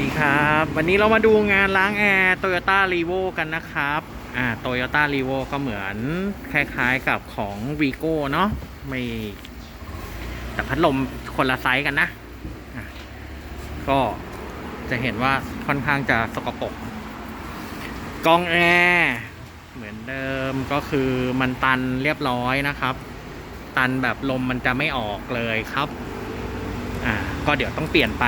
ดีครับ วันนี้เรามาดูงานล้างแอร์ Toyota r e v o กันนะครับ อ่า Toyota r e v o ก็เหมือนคล้ายๆกับของ Vigo เนาะไม่แต่พัดลมคนละไซส์กันนะะก็จะเห็นว่าค่อนข้างจะสกปรกกล้องแอร์เหมือนเดิมก็คือมันตันเรียบร้อยนะครับ ตันแบบลมมันจะไม่ออกเลยครับ อ่า ก็เดี๋ยวต้องเปลี่ยนไป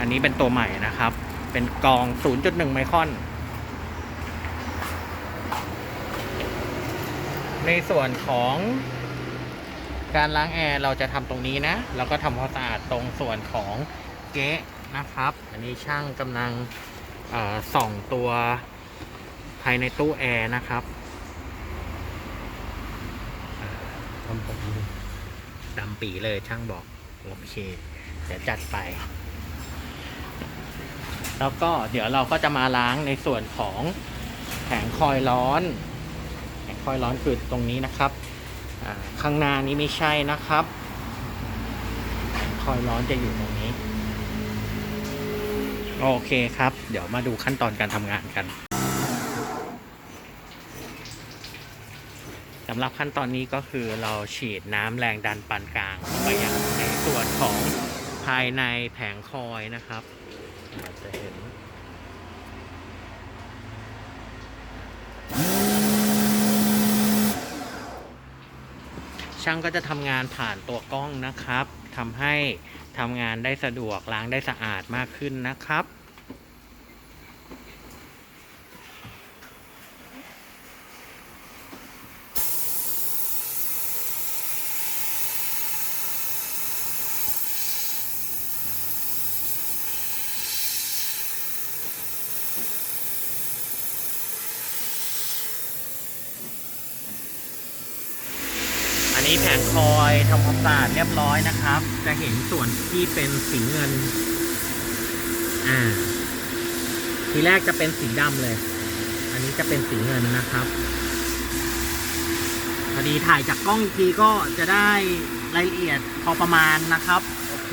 อันนี้เป็นตัวใหม่นะครับ เป็นกอง 0.1 ไมครอน ในส่วนของการล้างแอร์เราจะทำตรงนี้นะ แล้วก็ทำความสะอาดตรงส่วนของเก๊ะนะครับ อันนี้ช่างกำลังส่องตัวภายในตู้แอร์นะครับทำผมดำปีเลยช่างบอก โอเค เดี๋ยวจัดไป แล้วก็เดี๋ยวเราก็จะมาล้างในส่วนของแผงคอยล์ร้อน แผงคอยล์ร้อนคือตรงนี้นะครับ ข้างหน้านี้ไม่ใช่นะครับ แผงคอยล์ร้อนจะอยู่ตรงนี้ โอเคครับ เดี๋ยวมาดูขั้นตอนการทำงานกันสำหรับขั้นตอนนี้ก็คือเราฉีดน้ำแรงดันปานกลางไปยังในส่วนของภายในแผงคอยนะครับ อาจจะเห็นช่างก็จะทำงานผ่านตัวกล้องนะครับทำให้ทำงานได้สะดวกล้างได้สะอาดมากขึ้นนะครับ นี้แผงคอยทำความสะอาดเรียบร้อยนะครับ จะเห็นส่วนที่เป็นสีเงิน อ่า ทีแรกจะเป็นสีดำเลย อันนี้จะเป็นสีเงินนะครับพอดีถ่ายจากกล้องอีกทีก็จะได้รายละเอียดพอประมาณนะครับ โอเค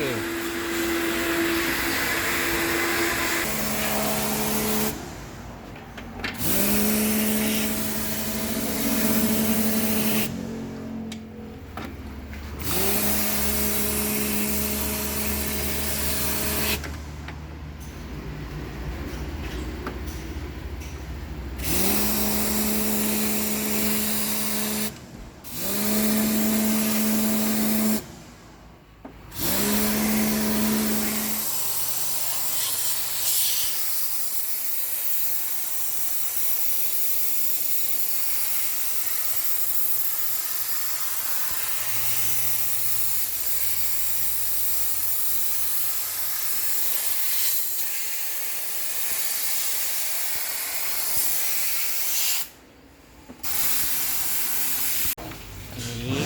อันนี้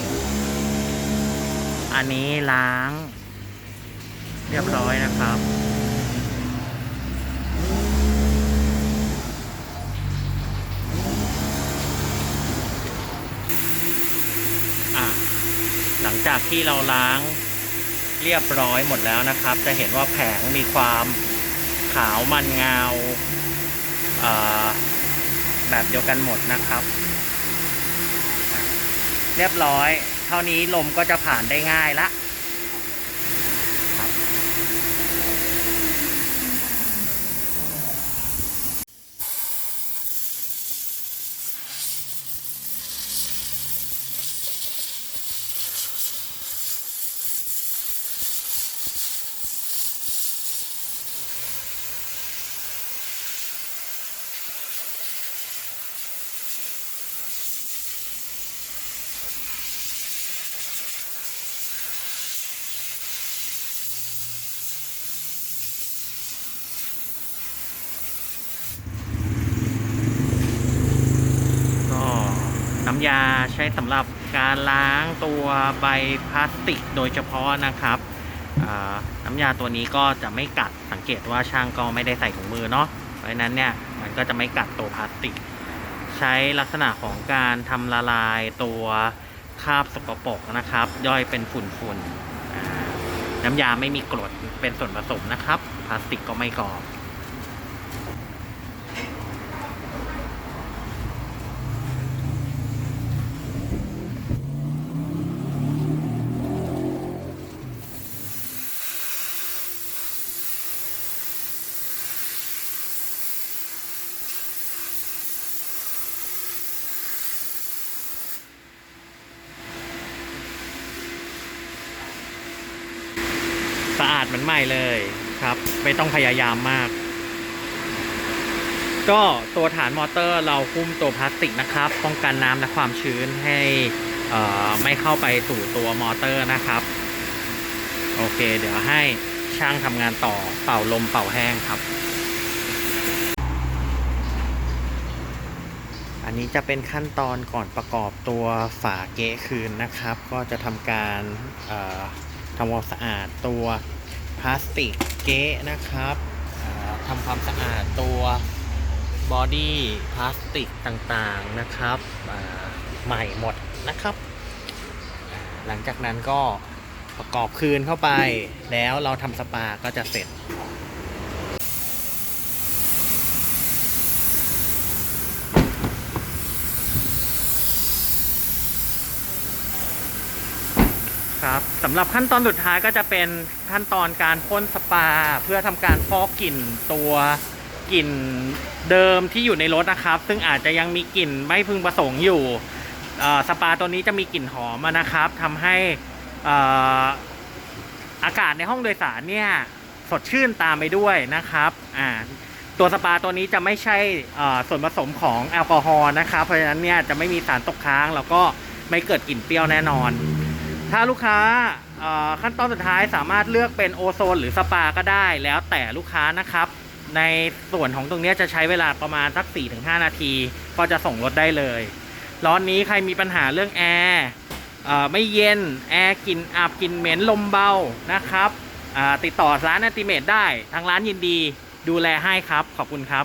อันนี้ล้าง เรียบร้อยนะครับ หลังจากที่เราล้างเรียบร้อยหมดแล้วนะครับ จะเห็นว่าแผงมีความขาวมันเงาาแบบเดียวกันหมดนะครับ เรียบร้อย เท่านี้ลมก็จะผ่านได้ง่ายละครับ ก็ น้ำยาใช้สำหรับการล้างตัวใบพลาสติกโดยเฉพาะนะครับน้ำยาตัวนี้ก็จะไม่กัดสังเกตว่าช่างก็ไม่ได้ใส่ถุงมือเนาะเพราะฉะนั้นเนี่ยมันก็จะไม่กัดตัวพลาสติก ใช้ลักษณะของการทำละลายตัวคราบสกปรกนะครับ ย่อยเป็นฝุ่นๆอ่าน้ำยาไม่มีกรดเป็นส่วนผสมนะครับ พลาสติกก็ไม่กรอบ ดเหมือนใหม่เลยครับ ไม่ต้องพยายามมาก ก็ตัวฐานมอเตอร์เราหุ้มตัวพลาสติกนะครับ ป้องกันน้ำและความชื้นให้อ่อไม่เข้าไปสู่ตัวมอเตอร์นะครับ โอเค เดี๋ยวให้ช่างทำงานต่อเป่าลมเป่าแห้งครับ อันนี้จะเป็นขั้นตอนก่อนประกอบตัวฝาเกะคืนนะครับ ก็จะทำการทำความสะอาดตัว ลาสติกเก๊ะนะครับทำความสะอาดตัวบอดี้พลาสติกต่างๆนะครับใหม่หมดนะครับ หลังจากนั้นก็ประกอบคืนเข้าไปแล้วเราทำสปาก็จะเสร็จ ครับสำหรับขั้นตอนสุดท้ายก็จะเป็นขั้นตอนการพ่นสปา เพื่อทำการฟอกกลิ่นตัวกลิ่นเดิมที่อยู่ในรถนะครับ ซึ่งอาจจะยังมีกลิ่นไม่พึงประสงค์อยู่สปาตัวนี้จะมีกลิ่นหอมนะครับทำให้ออากาศในห้องโดยสารเนี่ยสดชื่นตามไปด้วยนะครับตัวสปาตัวนี้จะไม่ใช่ส่วนผสมของแอลกอฮอล์นะครับ เพราะฉะนั้นเนี่ยจะไม่มีสารตกค้าง แล้วก็ไม่เกิดกลิ่นเปรี้ยวแน่นอน ถ้าลูกค้าขั้นตอนสุดท้ายสามารถเลือกเป็นโอโซนหรือสปาก็ได้ แล้วแต่ลูกค้านะครับ ในส่วนของตรงนี้จะใช้เวลาประมาณสัก 4-5 นาที ก็จะส่งรถได้เลยร้อนนี้ใครมีปัญหาเรื่องแอร์ไม่เย็นแอร์กลิ่นอับกลิ่นเหม็นลมเบานะครับติดต่อร้านอัติเมตได้ทางร้านยินดีดูแลให้ครับ ขอบคุณครับ